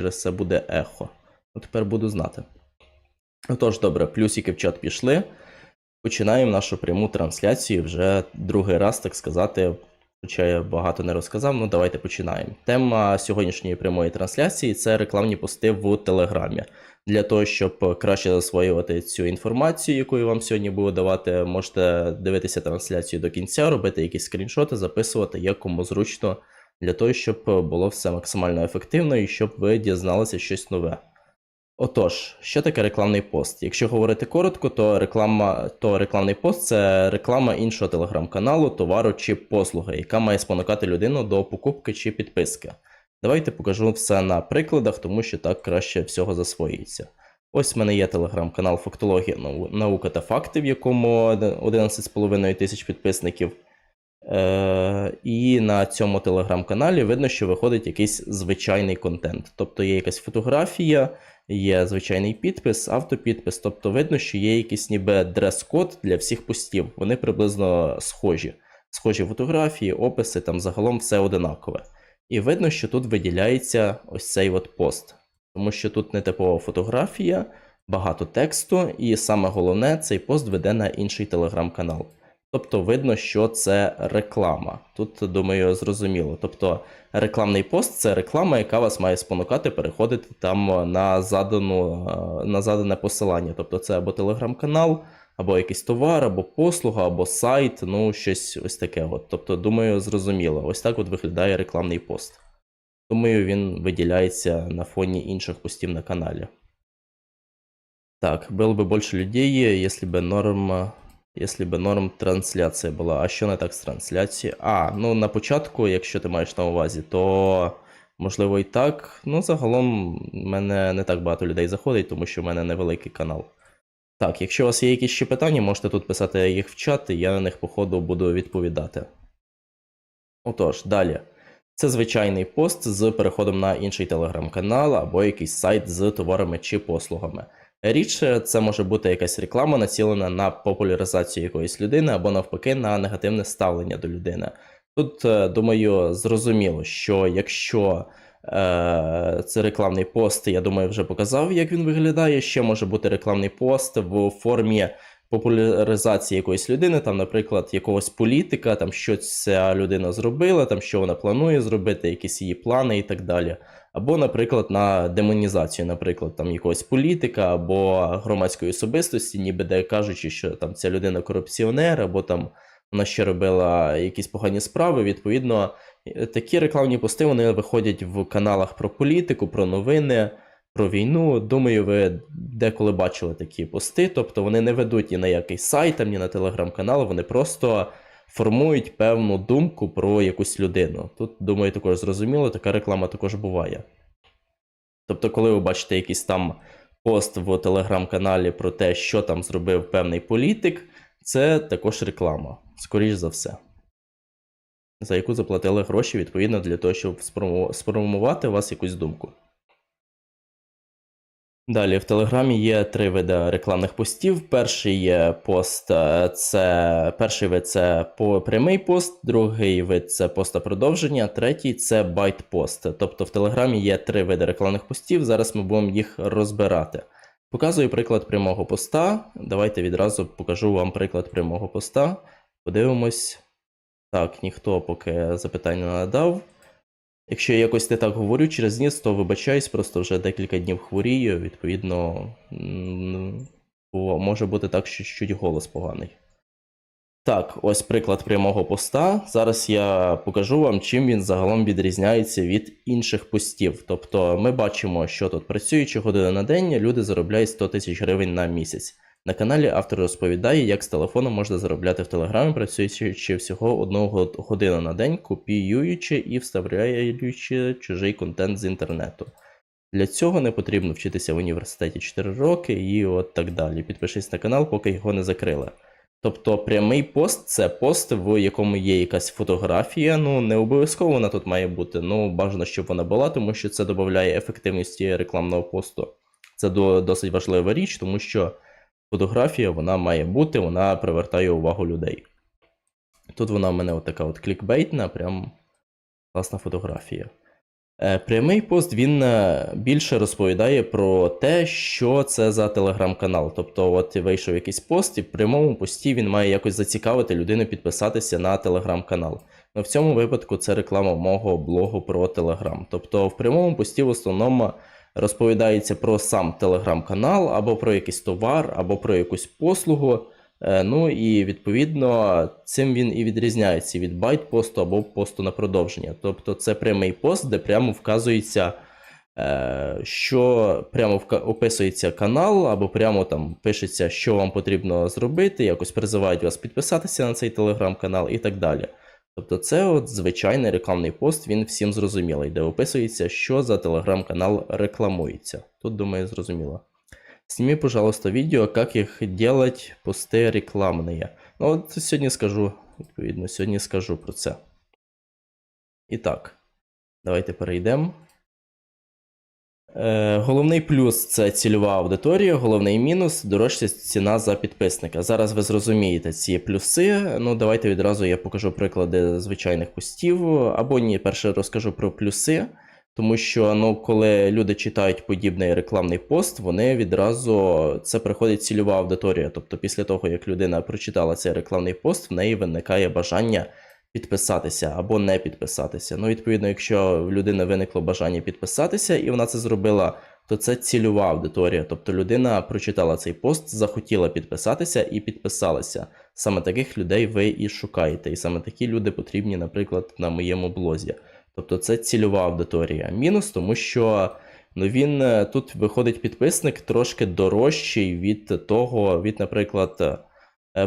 через це буде ехо. Ну, тепер буду знати. Отож, добре, плюсики в чат пішли. Починаємо нашу пряму трансляцію вже другий раз, так сказати. Хоча я багато не розказав, ну давайте починаємо. Тема сьогоднішньої прямої трансляції це рекламні пости в Телеграмі. Для того, щоб краще засвоювати цю інформацію, яку я вам сьогодні буду давати, можете дивитися трансляцію до кінця, робити якісь скріншоти, записувати, як кому зручно, для того, щоб було все максимально ефективно і щоб ви дізналися щось нове. Отож, що таке рекламний пост? Якщо говорити коротко, то реклама, то рекламний пост це реклама іншого телеграм-каналу, товару чи послуги, яка має спонукати людину до покупки чи підписки. Давайте покажу все на прикладах, тому що так краще всього засвоюється. Ось в мене є телеграм-канал Фактологія наука та факти, в якому 11,5 тисяч підписників. Е, і на цьому телеграм-каналі видно, що виходить якийсь звичайний контент. Тобто є якась фотографія, є звичайний підпис, автопідпис. Тобто видно, що є якийсь ніби дрес-код для всіх постів. Вони приблизно схожі. Схожі фотографії, описи, там загалом все одинакове. І видно, що тут виділяється ось цей от пост. Тому що тут не типова фотографія, багато тексту, і саме головне, цей пост веде на інший телеграм-канал. Тобто видно, що це реклама. Тут, думаю, зрозуміло. Тобто рекламний пост це реклама, яка вас має спонукати переходити там на задану, е, на задане посилання. Тобто це або телеграм-канал, або якийсь товар, або послуга, або сайт, ну щось ось таке. От. Тобто, думаю, зрозуміло. Ось так от виглядає рекламний пост. Думаю, він виділяється на фоні інших постів на каналі. Так, было бы больше людей, если бы норм, если би норм трансляція була. А що не так з трансляцією? А, ну на початку, якщо ти маєш на увазі, то можливо і так. Ну, загалом в мене не так багато людей заходить, тому що в мене невеликий канал. Так, якщо у вас є якісь ще питання, можете тут писати їх в чат, і я на них по ходу буду відповідати. Отож, далі. Це звичайний пост з переходом на інший телеграм-канал або якийсь сайт з товарами чи послугами. Рідше це може бути якась реклама, націлена на популяризацію якоїсь людини або навпаки на негативне ставлення до людини. Тут, е, думаю, зрозуміло, що якщо е, це рекламний пост, я думаю, вже показав, як він виглядає. Ще може бути рекламний пост в формі популяризації якоїсь людини, там, наприклад, якогось політика, там що ця людина зробила, там що вона планує зробити, якісь її плани і так далі. Або, наприклад, на демонізацію, наприклад, там якогось політика або громадської особистості, ніби де кажучи, що там ця людина корупціонер, або там вона ще робила якісь погані справи. Відповідно, е, такі рекламні пости вони виходять в каналах про політику, про новини, про війну. Думаю, ви деколи бачили такі пости. Тобто вони не ведуть ні на який сайт, ні на телеграм-канал, вони просто формують певну думку про якусь людину. Тут, думаю, також зрозуміло, така реклама також буває. Тобто, коли ви бачите якийсь там пост в телеграм-каналі про те, що там зробив певний політик, це також реклама, скоріш за все. За яку заплатили гроші, відповідно, для того, щоб сформувати у вас якусь думку. Далі в Телеграмі є три види рекламних постів. Перший є пост, е, це перший вид це прямий пост, другий вид це поста продовження, третій це байт-пост. Тобто в Телеграмі є три види рекламних постів. Зараз ми будемо їх розбирати. Показую приклад прямого поста. Давайте відразу покажу вам приклад прямого поста. Подивимось. Так, ніхто поки запитання не надав. Якщо я якось не так говорю через ніс, то вибачаюсь, просто вже декілька днів хворію, відповідно, може бути так, що чуть голос поганий. Так, ось приклад прямого поста. Зараз я покажу вам, чим він загалом відрізняється від інших постів. Тобто ми бачимо, що тут працюючи години на день, люди заробляють 100 тисяч гривень на місяць. На каналі автор розповідає, як з телефону можна заробляти в Телеграмі, працюючи всього одну год- годину на день, копіюючи і вставляючи чужий контент з інтернету. Для цього не потрібно вчитися в університеті 4 роки і от так далі. Підпишись на канал, поки його не закрили. Тобто прямий пост це пост, в якому є якась фотографія. Ну не обов'язково вона тут має бути. Ну бажано, щоб вона була, тому що це додає ефективності рекламного посту. Це до, досить важлива річ, тому що фотографія вона має бути, вона привертає увагу людей. Тут вона в мене от така от клікбейтна, прям класна фотографія. Е, Прямий пост він е, більше розповідає про те, що це за телеграм-канал. Тобто, от вийшов якийсь пост, і в прямому пості він має якось зацікавити людину підписатися на телеграм-канал. В цьому випадку це реклама мого блогу про Телеграм. Тобто, в прямому пості в основному розповідається про сам телеграм-канал, або про якийсь товар, або про якусь послугу. Е, Ну і відповідно цим він і відрізняється від байт-посту або посту на продовження. Тобто це прямий пост, де прямо вказується, е, що прямо описується канал, або прямо там пишеться, що вам потрібно зробити, якось призивають вас підписатися на цей телеграм-канал і так далі. Тобто, це от звичайний рекламний пост, він всім зрозумілий, де описується, що за телеграм-канал рекламується. Тут, думаю, зрозуміло. Сними, пожалуйста, відео, як їх делать пости рекламні. Ну, от сьогодні скажу, відповідно, сьогодні скажу про це. І так, давайте перейдемо. Е, головний плюс це цільова аудиторія, головний мінус дорожча ціна за підписника. Зараз ви зрозумієте ці плюси. Ну, давайте відразу я покажу приклади звичайних постів. Або ні, перше розкажу про плюси. Тому що ну, коли люди читають подібний рекламний пост, вони відразу це приходить цільова аудиторія. Тобто, після того, як людина прочитала цей рекламний пост, в неї виникає бажання підписатися або не підписатися. Ну, відповідно, якщо в людини виникло бажання підписатися, і вона це зробила, то це цільова аудиторія. Тобто людина прочитала цей пост, захотіла підписатися і підписалася. Саме таких людей ви і шукаєте. І саме такі люди потрібні, наприклад, на моєму блозі. Тобто це цільова аудиторія. Мінус, тому що ну, він е, тут виходить підписник трошки дорожчий від того, від, наприклад,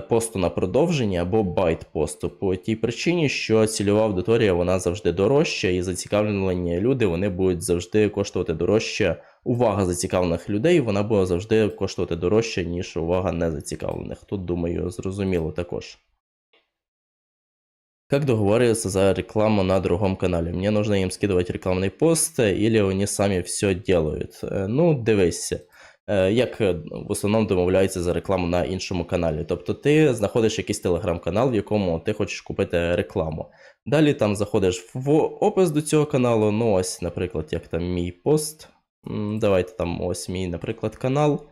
посту на продовження або байт посту. По тій причині, що цільова аудиторія вона завжди дорожча, і зацікавлені люди вони будуть завжди коштувати дорожче. Увага зацікавлених людей вона буде завжди коштувати дорожче, ніж увага незацікавлених. Тут, думаю, зрозуміло також. Как договариваться за рекламу на другом канале? Мне нужно им скидывать рекламный пост, э, или вони самі все делают? Е, Ну, дивися. Е, Як е, в основному домовляються за рекламу на іншому каналі. Тобто ти знаходиш якийсь телеграм-канал, в якому ти хочеш купити рекламу. Далі там заходиш в опис до цього каналу. Ну, ось, наприклад, як там мій пост. Давайте там ось мій, наприклад, канал.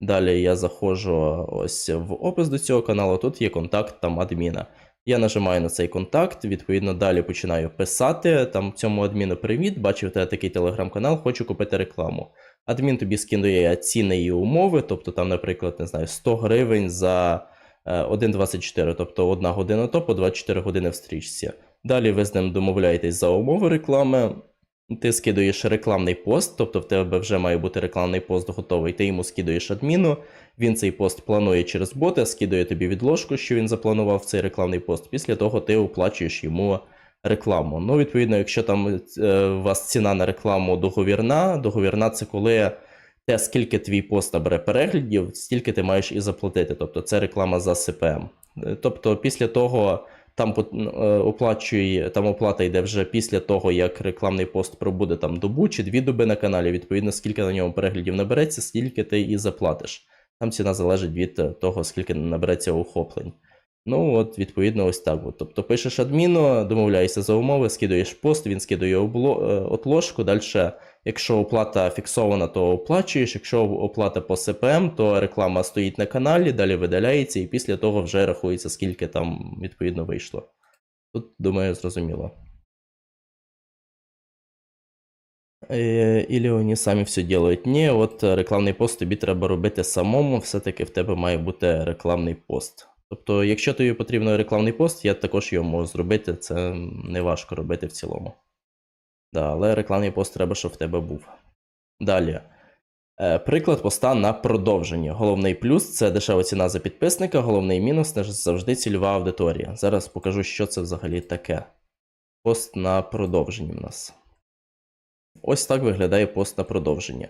Далі я заходжу ось в опис до цього каналу. Тут є контакт там адміна. Я нажимаю на цей контакт, відповідно, далі починаю писати там цьому адміну привіт, бачив тебе такий телеграм-канал, хочу купити рекламу. Адмін тобі скидує ціни і умови, тобто там, наприклад, не знаю, 100 гривень за е, 1,24, тобто 1 година то по 24 години в стрічці. Далі ви з ним домовляєтесь за умови реклами. Ти скидуєш рекламний пост, тобто в тебе вже має бути рекламний пост готовий, ти йому скидуєш адміну, він цей пост планує через бота, скидує тобі відложку, що він запланував цей рекламний пост. Після того ти оплачуєш йому рекламу. Ну, відповідно, якщо там е, у вас ціна на рекламу договірна, договірна це коли те, скільки твій пост набере переглядів, стільки ти маєш і заплатити. Тобто це реклама за СПМ. Е, Тобто, після того там е, оплачує, там оплата йде вже після того, як рекламний пост пробуде там добу чи дві доби на каналі. Відповідно, скільки на ньому переглядів набереться, стільки ти і заплатиш. Там ціна залежить від е, того, скільки набереться охоплень. Ну, от, відповідно, ось так. От. Тобто пишеш адміну, домовляєшся за умови, скидуєш пост, він скидує е, отложку. Далі, якщо оплата фіксована, то оплачуєш. Якщо оплата по СПМ, то реклама стоїть на каналі, далі видаляється, і після того вже рахується, скільки там відповідно вийшло. Тут, думаю, зрозуміло. Ілі вони самі все ділають. Ні, от е, рекламний пост тобі треба робити самому, все-таки в тебе має бути рекламний пост. Тобто, якщо тобі потрібен рекламний пост, я також його можу зробити, це не важко робити в цілому. Да, але рекламний пост треба, щоб в тебе був. Далі. Е, Приклад поста на продовження. Головний плюс це дешева ціна за підписника, головний мінус це завжди цільова аудиторія. Зараз покажу, що це взагалі таке. Пост на продовженні в нас. Ось так виглядає пост на продовження.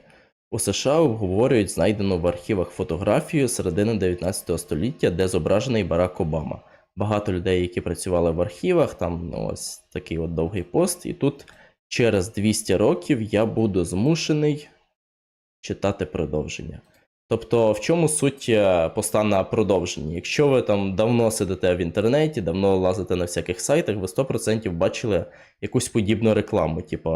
У США обговорюють знайдену в архівах фотографію середини 19 століття, де зображений Барак Обама. Багато людей, які працювали в архівах, там ну, ось такий от довгий пост, і тут через 200 років я буду змушений читати продовження. Тобто, в чому суть е, поста на продовженні? Якщо ви там давно сидите в інтернеті, давно лазите на всяких сайтах, ви 100% бачили якусь подібну рекламу, типу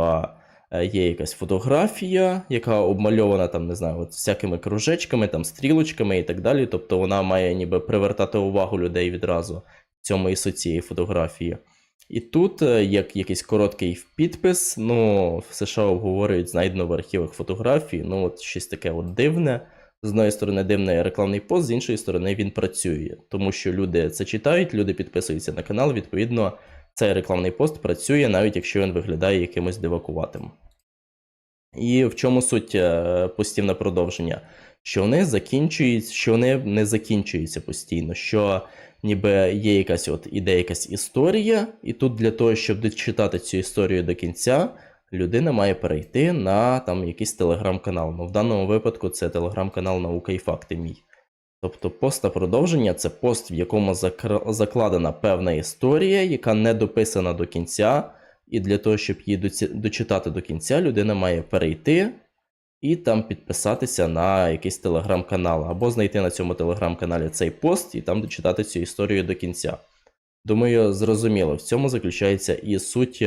є якась фотографія, яка обмальована там, не знаю, от всякими кружечками, там, стрілочками і так далі. Тобто вона має ніби привертати увагу людей відразу в цьому і цієї фотографії. І тут, е, як якийсь короткий підпис, ну, в США обговорюють знайдено в архівах фотографії, ну, от щось таке от дивне. З одної сторони, дивний рекламний пост, з іншої сторони, він працює, тому що люди це читають, люди підписуються на канал. Відповідно, цей рекламний пост працює, навіть якщо він виглядає якимось дивакуватим. І в чому суть е, постів продовження? Що вони закінчуються, що вони не закінчуються постійно, що ніби є якась от іде якась історія, і тут для того, щоб дочитати цю історію до кінця, людина має перейти на там якийсь телеграм-канал. Ну, в даному випадку це телеграм-канал Наука і факти мій. Тобто пост на продовження це пост, в якому закладена певна історія, яка не дописана до кінця, і для того, щоб її дочитати до кінця, людина має перейти і там підписатися на якийсь телеграм-канал, або знайти на цьому телеграм-каналі цей пост і там дочитати цю історію до кінця. Думаю, зрозуміло, в цьому заключається і суть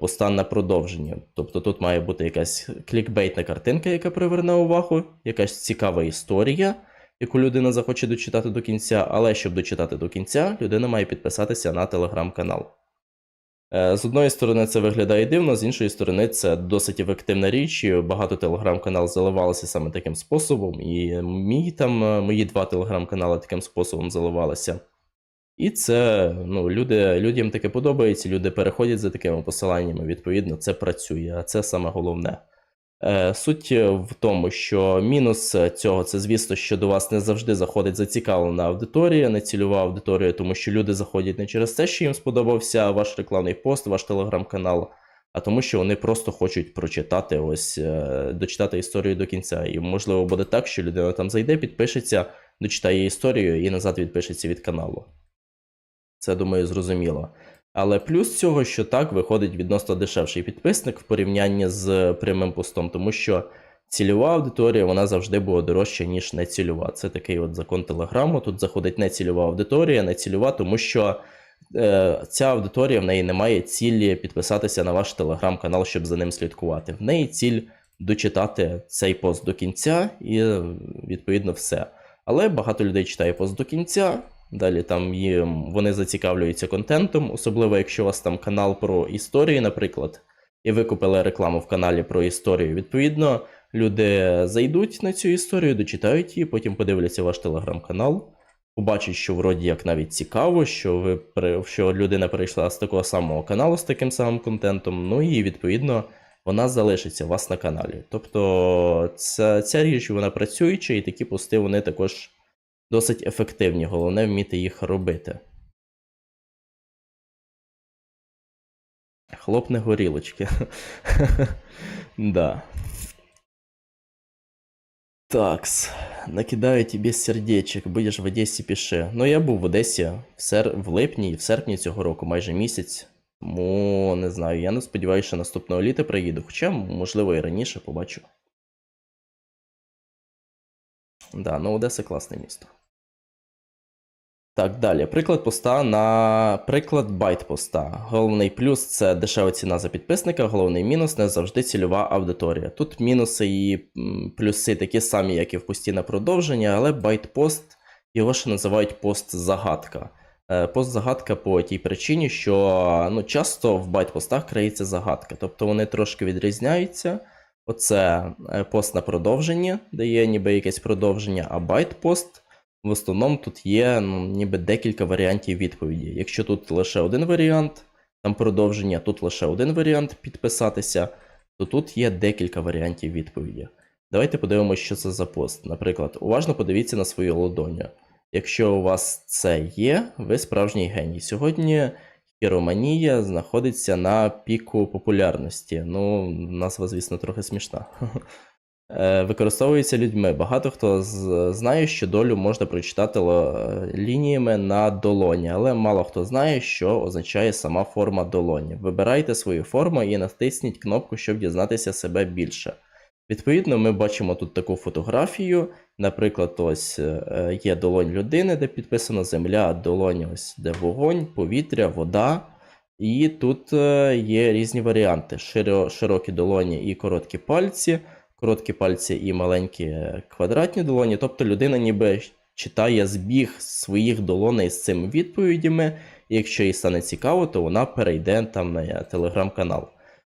поста на продовження. Тобто тут має бути якась клікбейтна картинка, яка приверне увагу, якась цікава історія, яку людина захоче дочитати до кінця, але щоб дочитати до кінця, людина має підписатися на телеграм-канал. Е, З одної сторони, це виглядає дивно, з іншої сторони, це досить ефективна річ. Багато телеграм-канал заливалися саме таким способом, і мій там, е, мої два телеграм-канали таким способом заливалися. І це ну, люди, людям таке подобається, люди переходять за такими посиланнями, відповідно, це працює, а це саме головне. Е, Суть в тому, що мінус цього це, звісно, що до вас не завжди заходить зацікавлена аудиторія, не цільова аудиторія, тому що люди заходять не через те, що їм сподобався ваш рекламний пост, ваш телеграм-канал, а тому, що вони просто хочуть прочитати ось, е, дочитати історію до кінця. І можливо буде так, що людина там зайде, підпишеться, дочитає історію і назад відпишеться від каналу. Це, думаю, зрозуміло. Але плюс цього, що так виходить відносно дешевший підписник в порівнянні з прямим постом, тому що цільова аудиторія вона завжди буде дорожча, ніж нецільова. Це такий от закон телеграму. Тут заходить нецільова аудиторія, нецільова, тому що е, ця аудиторія в неї не має цілі підписатися на ваш телеграм-канал, щоб за ним слідкувати. В неї ціль дочитати цей пост до кінця і відповідно все. Але багато людей читає пост до кінця. Далі там їм вони зацікавлюються контентом, особливо якщо у вас там канал про історії, наприклад, і ви купили рекламу в каналі про історію. Відповідно, люди зайдуть на цю історію, дочитають її, потім подивляться ваш телеграм-канал, побачать, що вроді як навіть цікаво, що ви що людина перейшла з такого самого каналу з таким самим контентом. Ну і відповідно вона залишиться у вас на каналі. Тобто ця, ця річ вона працююча, і такі пости вони також досить ефективні. Головне вміти їх робити. Хлопне горілочки. да. Такс. Накидаю тебе сердечек, будеш в Одесі пиши. Ну, я був в Одесі в, сер... в липні і в серпні цього року, майже місяць. Тому не знаю, я не сподіваюся, що наступного літа приїду, хоча, можливо, і раніше побачу. Да, ну Одеса класне місто. Так, далі. Приклад поста на приклад байт поста. Головний плюс це дешева ціна за підписника, головний мінус не завжди цільова аудиторія. Тут мінуси і плюси такі самі, як і в пості на продовження, але байт-пост його ще називають пост-загадка. Е, Пост-загадка по тій причині, що ну, часто в байт-постах криється загадка, тобто вони трошки відрізняються. Оце е, пост на продовження, де є ніби якесь продовження, а байт-пост в основному тут є ну, ніби декілька варіантів відповіді. Якщо тут лише один варіант, там продовження, тут лише один варіант підписатися, то тут є декілька варіантів відповіді. Давайте подивимося, що це за пост. Наприклад, уважно подивіться на свою ладоню. Якщо у вас це є, ви справжній геній. Сьогодні хіроманія знаходиться на піку популярності. Ну, назва, звісно, трохи смішна. Е, Використовується людьми. Багато хто знає, що долю можна прочитати л- лініями на долоні, але мало хто знає, що означає сама форма долоні. Вибирайте свою форму і натисніть кнопку, щоб дізнатися себе більше. Відповідно, ми бачимо тут таку фотографію. Наприклад, ось е, є долонь людини, де підписано земля, долонь, ось де вогонь, повітря, вода. І тут е, є різні варіанти: широкі долоні і короткі пальці, короткі пальці і маленькі е, квадратні долоні. Тобто людина ніби читає збіг своїх долоней з цими відповідями, і якщо їй стане цікаво, то вона перейде там на е, телеграм-канал.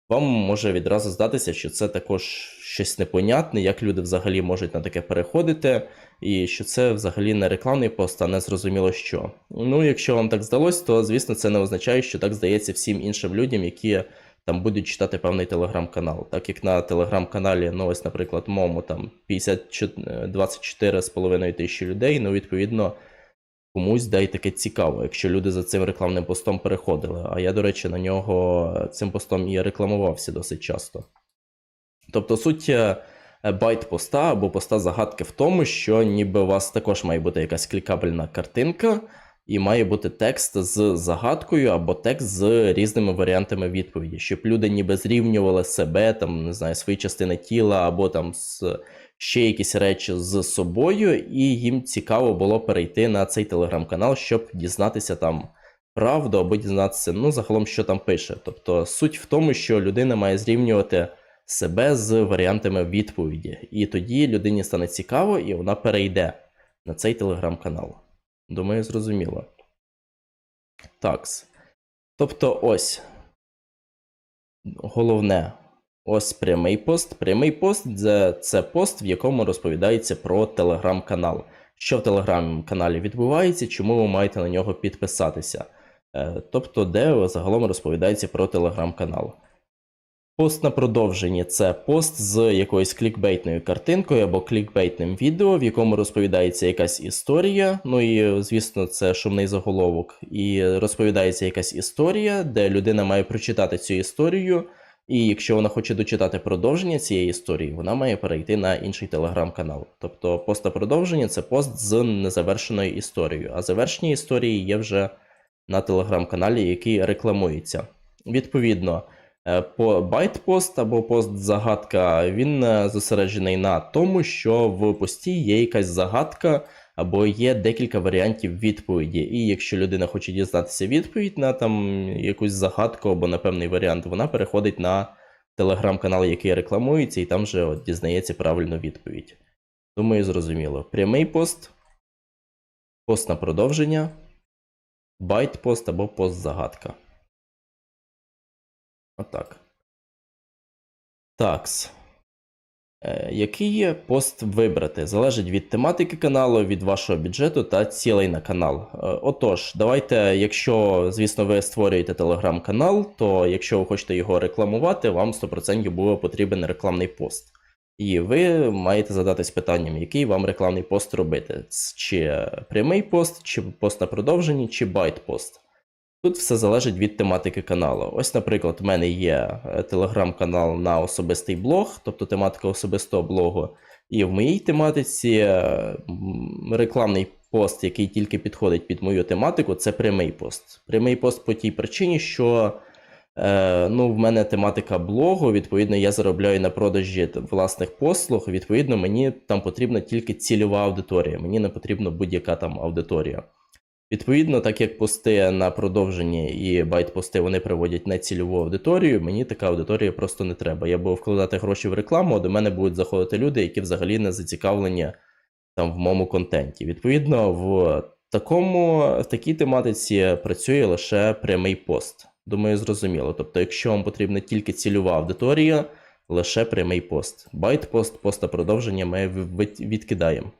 Вам може відразу здатися, що це також щось непонятне, як люди взагалі можуть на таке переходити, і що це взагалі не рекламний пост, а не зрозуміло що. Ну, якщо вам так здалось, то звісно це не означає, що так здається всім іншим людям, які там будуть читати певний телеграм-канал. Так як на телеграм-каналі, ну ось, наприклад, моєму там 54 24,5 тисячі людей, ну, відповідно, комусь да й таке цікаво, якщо люди за цим рекламним постом переходили. А я, до речі, на нього цим постом і рекламувався досить часто. Тобто суть е, байт поста або поста загадки в тому, що ніби у вас також має бути якась клікабельна картинка, і має бути текст з загадкою або текст з різними варіантами відповіді, щоб люди ніби зрівнювали себе, там, не знаю, свої частини тіла або там з ще якісь речі з собою, і їм цікаво було перейти на цей телеграм-канал, щоб дізнатися там правду або дізнатися, ну, загалом, що там пише. Тобто суть в тому, що людина має зрівнювати себе з варіантами відповіді. І тоді людині стане цікаво, і вона перейде на цей телеграм-канал. Думаю, зрозуміло. Такс. Тобто, ось. Головне. Ось прямий пост. Прямий пост це, пост, в якому розповідається про телеграм-канал. Що в телеграм-каналі відбувається, чому ви маєте на нього підписатися. Е, тобто, де загалом розповідається про телеграм-канал. Пост на продовженні це пост з якоюсь клікбейтною картинкою або клікбейтним відео, в якому розповідається якась історія. Ну і, звісно, це шумний заголовок. І розповідається якась історія, де людина має прочитати цю історію. І якщо вона хоче дочитати продовження цієї історії, вона має перейти на інший телеграм-канал. Тобто пост на продовження це пост з незавершеною історією, а завершені історії є вже на телеграм-каналі, який рекламується. Відповідно. Е, по байт-пост або пост-загадка він е, зосереджений на тому, що в пості є якась загадка або є декілька варіантів відповіді. І якщо людина хоче дізнатися відповідь на там якусь загадку або на певний варіант, вона переходить на телеграм-канал, який рекламується, і там же от дізнається правильну відповідь. Думаю, зрозуміло. Прямий пост, пост на продовження, байт-пост або пост-загадка. Отак. Такс. Е, який пост вибрати? Залежить від тематики каналу, від вашого бюджету та цілей на канал. Е, отож, давайте, якщо, звісно, ви створюєте телеграм-канал, то якщо ви хочете його рекламувати, вам 100% буде потрібен рекламний пост. І ви маєте задатись питанням, який вам рекламний пост робити: чи прямий пост, чи пост на продовженні, чи байт-пост. Тут все залежить від тематики каналу. Ось, наприклад, в мене є е, телеграм-канал на особистий блог, тобто тематика особистого блогу. І в моїй тематиці е, рекламний пост, який тільки підходить під мою тематику, це прямий пост. Прямий пост по тій причині, що е, ну, в мене тематика блогу, відповідно, я заробляю на продажі власних послуг. Відповідно, мені там потрібна тільки цільова аудиторія, мені не потрібна будь-яка там аудиторія. Відповідно, так як пости на продовженні і байт-пости вони приводять нецільову аудиторію, мені така аудиторія просто не треба. Я буду вкладати гроші в рекламу, а до мене будуть заходити люди, які взагалі не зацікавлені там в моєму контенті. Відповідно, в такому, в такій тематиці працює лише прямий пост. Думаю, зрозуміло. Тобто, якщо вам потрібна тільки цільова аудиторія, лише прямий пост. Байт-пост, пост продовження ми відкидаємо.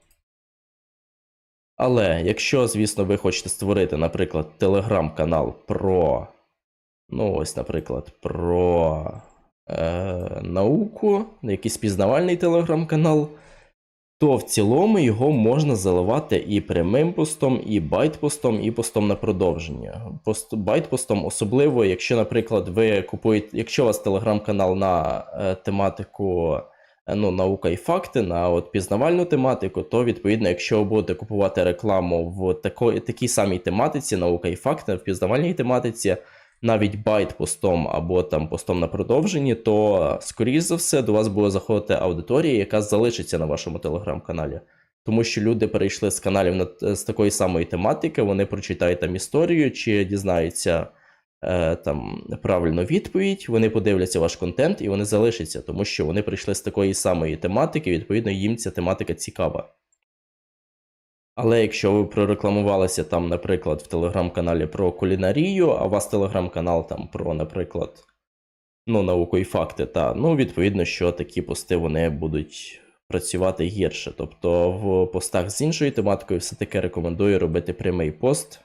Але якщо, звісно, ви хочете створити, наприклад, телеграм-канал про. Ну, ось, наприклад, про е, науку, якийсь пізнавальний телеграм-канал, то в цілому його можна заливати і прямим постом, і байт-постом, і постом на продовження. Пост, байт-постом, особливо, якщо, наприклад, ви купуєте, якщо у вас телеграм-канал на е, тематику. Е, ну, наука і факти на от пізнавальну тематику, то відповідно, якщо ви будете купувати рекламу в тако, такій самій тематиці, наука і факти, в пізнавальній тематиці, навіть байт-постом або там постом на продовженні, то, скоріш за все, до вас буде заходити аудиторія, яка залишиться на вашому телеграм-каналі. Тому що люди перейшли з каналів на, з такої самої тематики, вони прочитають там історію чи дізнаються там правильну відповідь, вони подивляться ваш контент і вони залишаться, тому що вони прийшли з такої самої тематики, відповідно, їм ця тематика цікава. Але якщо ви прорекламувалися там, наприклад, в телеграм-каналі про кулінарію, а у вас телеграм-канал там про, наприклад, ну, науку і факти, та, ну, відповідно, що такі пости вони будуть працювати гірше. Тобто в постах з іншою тематикою все-таки рекомендую робити прямий пост.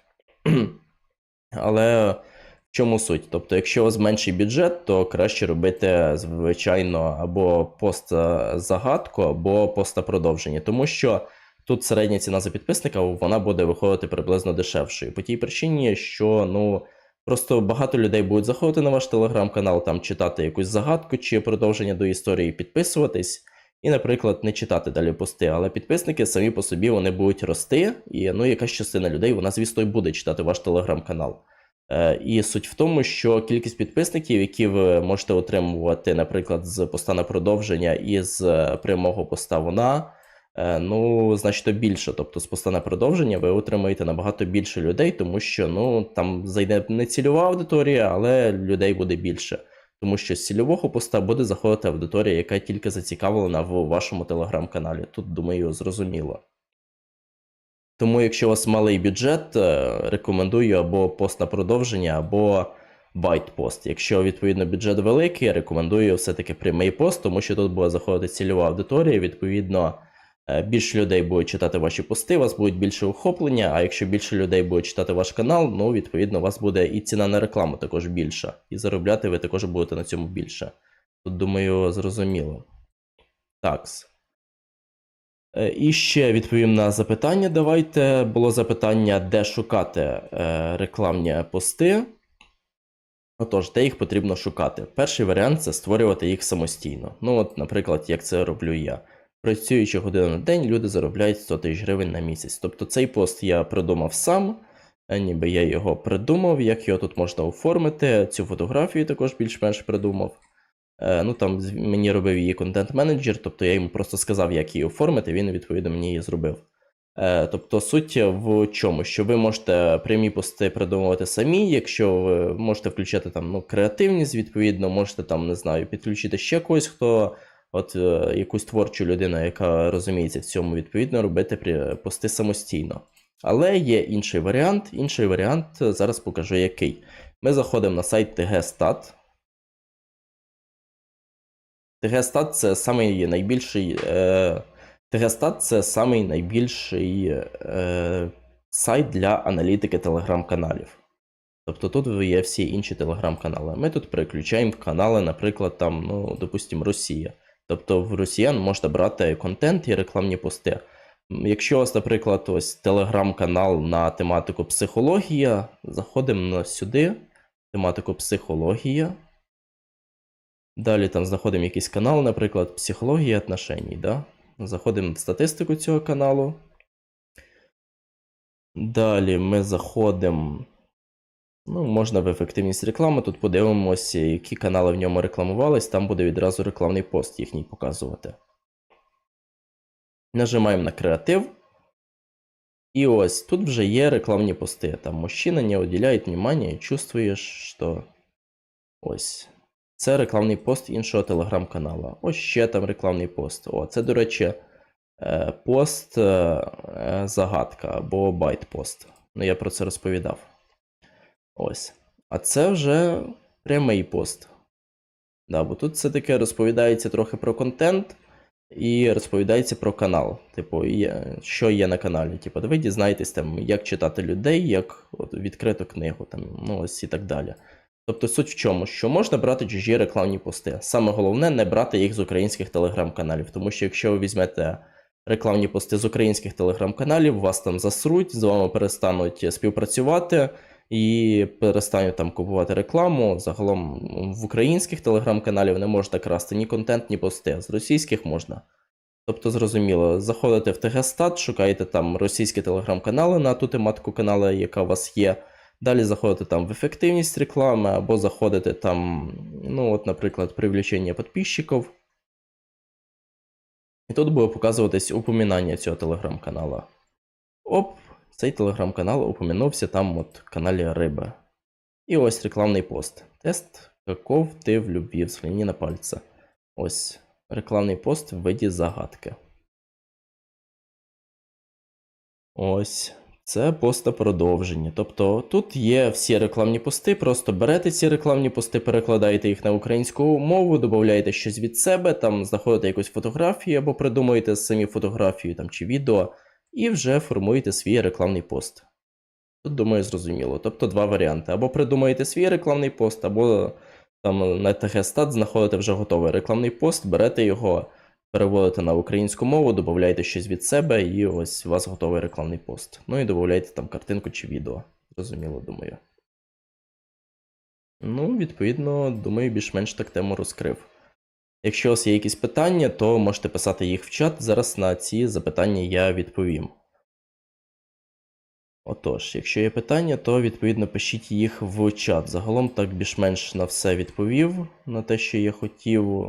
Але чому суть? Тобто, якщо у вас менший бюджет, то краще робити, звичайно, або пост загадку, або поста продовження. Тому що тут середня ціна за підписника вона буде виходити приблизно дешевшою. По тій причині, що ну. Просто багато людей будуть заходити на ваш телеграм-канал, там читати якусь загадку чи продовження до історії, підписуватись, і, наприклад, не читати далі пости. Але підписники самі по собі вони будуть рости, і ну, якась частина людей, вона, звісно, і буде читати ваш телеграм-канал. Е, і суть в тому, що кількість підписників, які ви можете отримувати, наприклад, з поста на продовження і з е, прямого поста, вона е, ну, значно більше. Тобто з поста на продовження ви отримаєте набагато більше людей, тому що ну, там зайде не цільова аудиторія, але людей буде більше. Тому що з цільового поста буде заходити аудиторія, яка тільки зацікавлена в вашому телеграм-каналі. Тут, думаю, зрозуміло. Тому, якщо у вас малий бюджет, е, рекомендую або пост на продовження, або байт-пост. Якщо відповідно бюджет великий, рекомендую все-таки прямий пост, тому що тут буде заходити цільова аудиторія. Відповідно, е, більше людей будуть читати ваші пости, у вас буде більше охоплення. А якщо більше людей буде читати ваш канал, ну відповідно у вас буде і ціна на рекламу також більша. І заробляти ви також будете на цьому більше. Тут, думаю, зрозуміло. Такс. Е, І ще відповім на запитання. Давайте було запитання, де шукати е, рекламні пости. Отож, де їх потрібно шукати? Перший варіант це створювати їх самостійно. Ну, от, наприклад, як це роблю я. Працюючи годину на день, люди заробляють 100 тисяч гривень на місяць. Тобто цей пост я придумав сам, е, ніби я його придумав, як його тут можна оформити. Цю фотографію також більш-менш придумав. Е, Ну там мені робив її контент-менеджер, тобто я йому просто сказав, як її оформити, він відповідно мені її зробив. Е, Тобто суть в чому? Що ви можете прямі пости придумувати самі, якщо ви можете включати там ну, креативність, відповідно, можете там, не знаю, підключити ще когось, хто от е, якусь творчу людину, яка розуміється в цьому, відповідно, робити пости самостійно. Але є інший варіант. Інший варіант зараз покажу який. Ми заходимо на сайт TGStat. TGStat це самий найбільший. Е, це самий найбільший е, сайт для аналітики телеграм-каналів. Тобто тут є всі інші телеграм-канали. Ми тут переключаємо канали, наприклад, там, ну, допустимо, Росія. Тобто в росіян можна брати контент і рекламні пости. Якщо у вас, наприклад, ось телеграм-канал на тематику психологія, заходимо сюди, тематику психологія. Далі там знаходимо якийсь канал, наприклад, психологія отношеній, да? Заходимо в статистику цього каналу. Далі ми заходимо. Ну, можна в ефективність реклами. Тут подивимося, які канали в ньому рекламувались. Там буде відразу рекламний пост їхній показувати. Нажимаємо на креатив. І ось тут вже є рекламні пости. Там мужчина не уділяє внимания і чувствуєш, що ось. Це рекламний пост іншого телеграм-канала. Ось ще там рекламний пост. О, це, до речі, е, пост е, е, загадка або байт-пост. Ну, я про це розповідав. Ось. А це вже прямий пост. Да, бо тут все-таки розповідається трохи про контент і розповідається про канал. Типу, що є на каналі. Типу, ви дізнаєтесь, там, як читати людей, як от, відкриту книгу, там, ну, ось і так далі. Тобто суть в чому, що можна брати чужі рекламні пости. Саме головне не брати їх з українських телеграм-каналів, тому що якщо ви візьмете рекламні пости з українських телеграм-каналів, вас там засруть, з вами перестануть співпрацювати і перестануть там купувати рекламу. Загалом в українських телеграм-каналів не можна красти ні контент, ні пости. З російських можна. Тобто, зрозуміло, заходите в ТГСтат, шукаєте там російські телеграм-канали на ту тематику каналу, яка у вас є. Далі заходите там в ефективність реклами, або заходите там, ну, от, наприклад, привлечення підписчиків. І тут буде показуватись упоминання цього телеграм-канала. Оп, цей телеграм-канал упомянувся там от в каналі Риби. І ось рекламний пост. Тест, каков ти в любві, взгляні на пальця. Ось рекламний пост в виді загадки. Ось. Це поста продовження. Тобто тут є всі рекламні пости, просто берете ці рекламні пости, перекладаєте їх на українську мову, додаєте щось від себе, там знаходите якусь фотографію або придумуєте самі фотографію там, чи відео, і вже формуєте свій рекламний пост. Тут, думаю, зрозуміло. Тобто два варіанти. Або придумаєте свій рекламний пост, або там на ТГ Стат знаходите вже готовий рекламний пост, берете його, переводите на українську мову, додаєте щось від себе, і ось у вас готовий рекламний пост. Ну і додаєте там картинку чи відео. Зрозуміло, думаю. Ну, відповідно, думаю, більш-менш так тему розкрив. Якщо у вас є якісь питання, то можете писати їх в чат. Зараз на ці запитання я відповім. Отож, якщо є питання, то відповідно пишіть їх в чат. Загалом так більш-менш на все відповів, на те, що я хотів.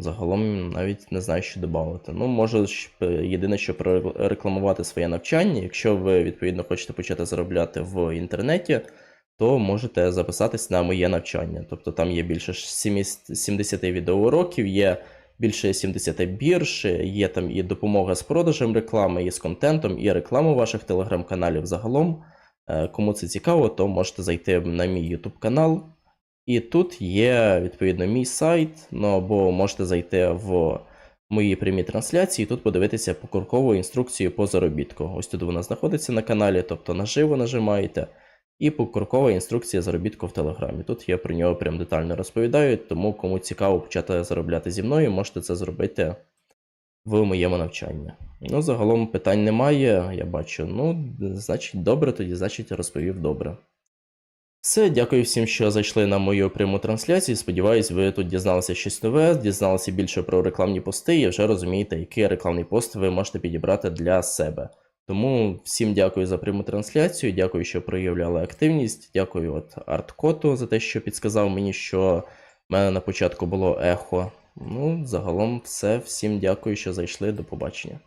Загалом навіть не знаю, що додати. Ну, можу єдине, що прорекламувати своє навчання. Якщо ви відповідно хочете почати заробляти в інтернеті, то можете записатись на моє навчання. Тобто там є більше 70 70 відеоуроків, є більше 70 бірж, є там і допомога з продажем реклами, і з контентом, і реклама ваших телеграм-каналів загалом. Е, Кому це цікаво, то можете зайти на мій YouTube канал. І тут є відповідно мій сайт, ну або можете зайти в мої прямі трансляції, і тут подивитися покрокову інструкцію по заробітку. Ось тут вона знаходиться на каналі, тобто наживо нажимаєте. І покрокова інструкція заробітку в Телеграмі. Тут я про нього прям детально розповідаю, тому кому цікаво почати заробляти зі мною, можете це зробити в моєму навчанні. Ну, загалом питань немає, я бачу. Ну, значить, добре, тоді, значить, розповів добре. Все, дякую всім, що зайшли на мою пряму трансляцію. Сподіваюсь, ви тут дізналися щось нове, дізналися більше про рекламні пости і вже розумієте, який рекламний пост ви можете підібрати для себе. Тому всім дякую за пряму трансляцію, дякую, що проявляли активність. Дякую от Арткоту за те, що підсказав мені, що в мене на початку було ехо. Ну, загалом все. Всім дякую, що зайшли. До побачення.